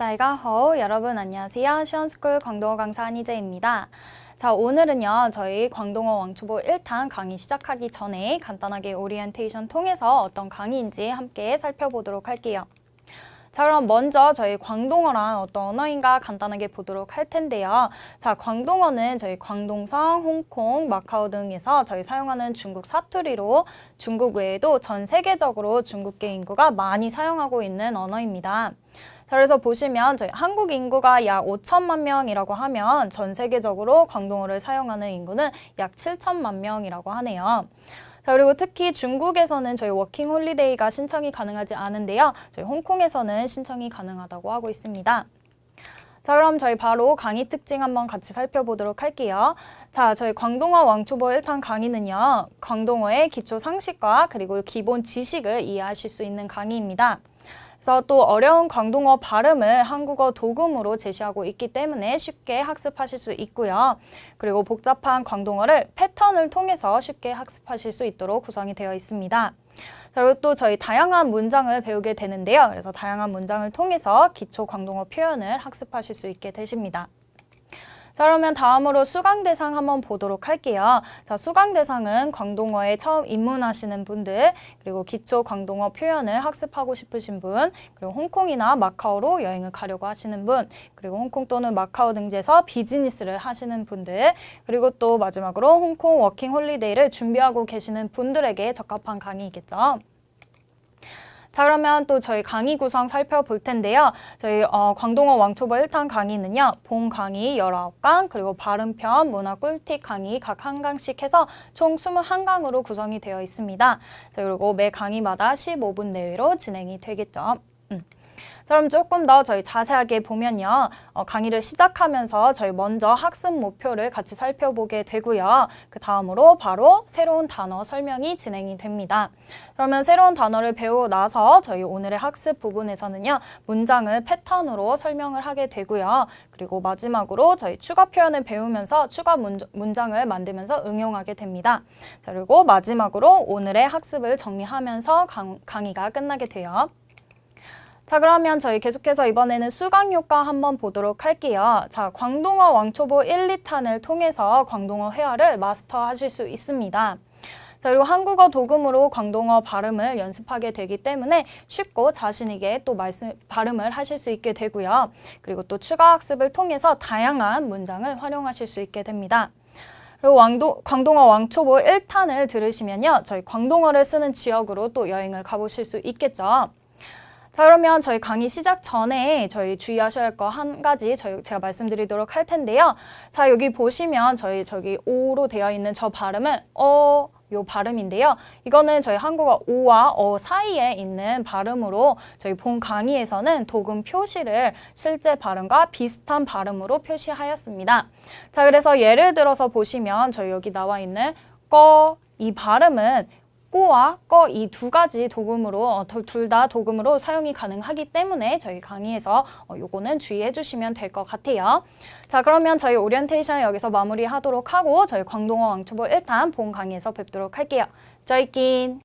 다이가호 여러분 안녕하세요. 시원스쿨 광동어 강사 한희재입니다. 자 오늘은요 저희 광동어 왕초보 1탄 강의 시작하기 전에 간단하게 오리엔테이션 통해서 어떤 강의인지 함께 살펴보도록 할게요. 자 그럼 먼저 저희 광동어란 어떤 언어인가 간단하게 보도록 할 텐데요. 자 광동어는 저희 광동성, 홍콩, 마카오 등에서 저희 사용하는 중국 사투리로 중국 외에도 전 세계적으로 중국계 인구가 많이 사용하고 있는 언어입니다. 자, 그래서 보시면 저희 한국 인구가 약 5천만 명이라고 하면 전 세계적으로 광동어를 사용하는 인구는 약 7천만 명이라고 하네요. 자, 그리고 특히 중국에서는 저희 워킹 홀리데이가 신청이 가능하지 않은데요. 저희 홍콩에서는 신청이 가능하다고 하고 있습니다. 자, 그럼 저희 바로 강의 특징 한번 같이 살펴보도록 할게요. 자, 저희 광동어 왕초보 1탄 강의는요. 광동어의 기초 상식과 그리고 기본 지식을 이해하실 수 있는 강의입니다. 그래서 또 어려운 광동어 발음을 한국어 도금으로 제시하고 있기 때문에 쉽게 학습하실 수 있고요. 그리고 복잡한 광동어를 패턴을 통해서 쉽게 학습하실 수 있도록 구성이 되어 있습니다. 자, 그리고 또 저희 다양한 문장을 배우게 되는데요. 그래서 다양한 문장을 통해서 기초 광동어 표현을 학습하실 수 있게 되십니다. 자, 그러면 다음으로 수강 대상 한번 보도록 할게요. 자, 수강 대상은 광동어에 처음 입문하시는 분들, 그리고 기초 광동어 표현을 학습하고 싶으신 분, 그리고 홍콩이나 마카오로 여행을 가려고 하시는 분, 그리고 홍콩 또는 마카오 등지에서 비즈니스를 하시는 분들, 그리고 또 마지막으로 홍콩 워킹 홀리데이를 준비하고 계시는 분들에게 적합한 강의이겠죠. 자 그러면 또 저희 강의 구성 살펴볼 텐데요. 저희 어, 광동어 왕초보 1탄 강의는요. 본 강의 19강 그리고 발음편, 문화 꿀팁 강의 각 한 강씩 해서 총 21강으로 구성이 되어 있습니다. 자, 그리고 매 강의마다 15분 내외로 진행이 되겠죠. 음. 자, 그럼 조금 더 저희 자세하게 보면요. 어, 강의를 시작하면서 저희 먼저 학습 목표를 같이 살펴보게 되고요. 그 다음으로 바로 새로운 단어 설명이 진행이 됩니다. 그러면 새로운 단어를 배우고 나서 저희 오늘의 학습 부분에서는요. 문장을 패턴으로 설명을 하게 되고요. 그리고 마지막으로 저희 추가 표현을 배우면서 추가 문, 문장을 만들면서 응용하게 됩니다. 자, 그리고 마지막으로 오늘의 학습을 정리하면서 강, 강의가 끝나게 돼요. 자 그러면 저희 계속해서 이번에는 수강 효과 한번 보도록 할게요. 자 광동어 왕초보 1, 2탄을 통해서 광동어 회화를 마스터하실 수 있습니다. 자, 그리고 한국어 도금으로 광동어 발음을 연습하게 되기 때문에 쉽고 자신있게 또 말씀, 발음을 하실 수 있게 되고요. 그리고 또 추가 학습을 통해서 다양한 문장을 활용하실 수 있게 됩니다. 그리고 왕도, 광동어 왕초보 1탄을 들으시면요. 저희 광동어를 쓰는 지역으로 또 여행을 가보실 수 있겠죠. 자 그러면 저희 강의 시작 전에 저희 주의하셔야 할 거 한 가지 저희 제가 말씀드리도록 할 텐데요. 자 여기 보시면 저희 저기 오로 되어 있는 저 발음은 어. 요 발음인데요. 이거는 저희 한국어 오와 어 사이에 있는 발음으로 저희 본 강의에서는 도금 표시를 실제 발음과 비슷한 발음으로 표시하였습니다. 자, 그래서 예를 들어서 보시면 저희 여기 나와 있는 꺼 이 발음은 꼬와 꺼 이 두 가지 도금으로 둘 다 도금으로 사용이 가능하기 때문에 저희 강의에서 어, 요거는 주의해 주시면 될 것 같아요. 자 그러면 저희 오리엔테이션 여기서 마무리하도록 하고 저희 광동어 왕초보 1탄 본 강의에서 뵙도록 할게요. 저희낀